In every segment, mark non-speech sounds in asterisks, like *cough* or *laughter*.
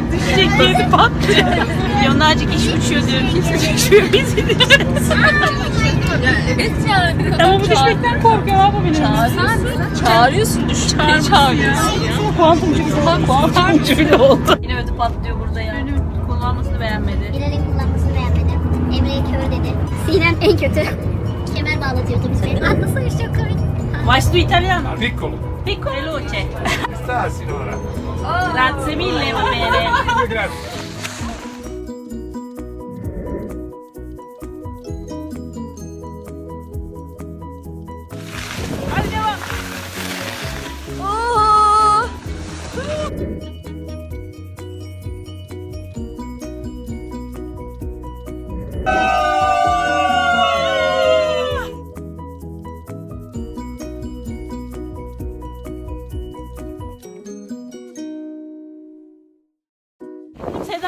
patlayacak, düşecek diye patlıyor. Milyonlarca kişi uçuyor diyorum. Kimse düşmüyor biz ineceğiz. Evet yani. Ama bu düşmekten korkuyor abi benim. Çağırıyorsun düş. Ne çağırıyorsun? Kuantumcu bir kuantumcu bile oldu. Yine ödü patlıyor burada ya. Kullanmasını beğenmedi. Bilal'in kullanmasını beğenmedim. Emre'ye kör dedi. Sinem en kötü. Kemer bağlatıyor otobüs beni. Anlasaymış çok komik. Maestro italiano. Piccolo. Piccolo veloce. Sta signora. Grazie mille, va bene. Grazie.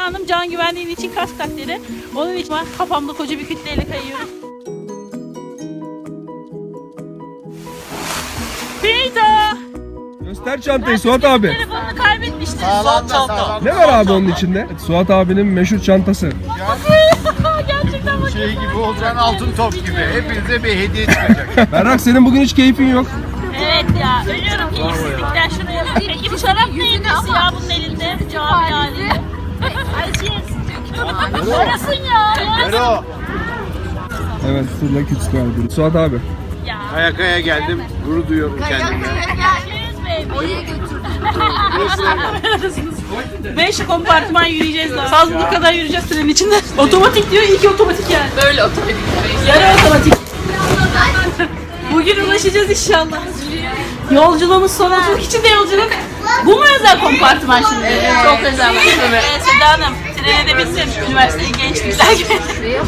Hanım can güvenliğin için kas takleri. Onun için ben kafamda koca bir kütleyle kayıyorum. Peyda! Göster çantayı Suat abi. Telefonunu kaybetmiştin. Ne var abi onun içinde? Suat abinin meşhur çantası. *laughs* Gerçekten bak. şey gibi olacaksın altın top gibi. Hepinize bir hediye çıkacak. *laughs* Berrak senin bugün hiç keyfin yok. Evet ya ölüyorum keyifsizlikten şuraya. Peki bu şarap neyin nesi ya bunun elinde? Ay Yarasın ya. Ero. Evet Sırla küçük abi. Suat abi. ya. Kayakaya geldim. Gurur duyuyorum kendime. Cheers baby. Beş kompartıman yürüyeceğiz daha. Salzburg kadar yürüyeceğiz trenin içinde. *laughs* Otomatik diyor, iyi ki otomatik yani. Böyle otomatik. Yarı otomatik. *laughs* Bugün ulaşacağız inşallah. Yolculuğumuz son otomatik içinde yolculuk. Bu mu özel kompartıman şimdi? Çok özel. Evet, Seda Hanım, trene de binsin. Üniversiteye gençlikler gibi.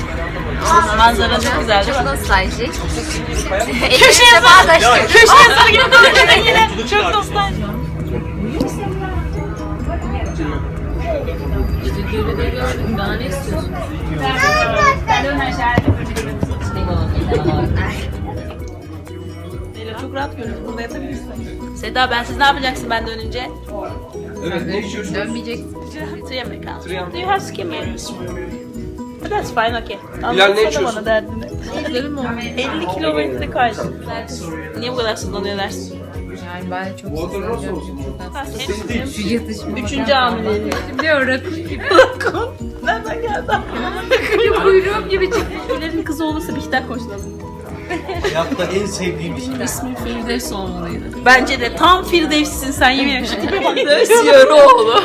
Manzara çok güzel değil mi? Nostaljik. *laughs* Köşeye sar. Köşeye sar gibi dönüyor *laughs* yine. Çok nostaljik. Daha ne istiyorsun? Leyla çok rahat görünüyor. Burada yatabilirsin. Seda ben siz ne yapacaksın ben dönünce? Evet ne içiyorsun? Dönmeyeceksin. Three. Do you have skim here? That's fine, okay. ne Anlatsana içiyorsun? bana derdini. 50 kilometre karşı. Niye bu kadar sızlanıyor dersin? Yani ben çok Ha, senin Şu yatışma. Üçüncü hamileliği. Biliyor rakun gibi. Rakun. Nereden geldi? Kuyruğum gibi çıktı. Şöylerin kızı olursa Bihter koşlalım. Hayatta en sevdiğim şey. İsmi Firdevs olmalıydı. Bence de tam Firdevs'sin sen yemin ederim. Tipe bak. *laughs* Yarı oğlu.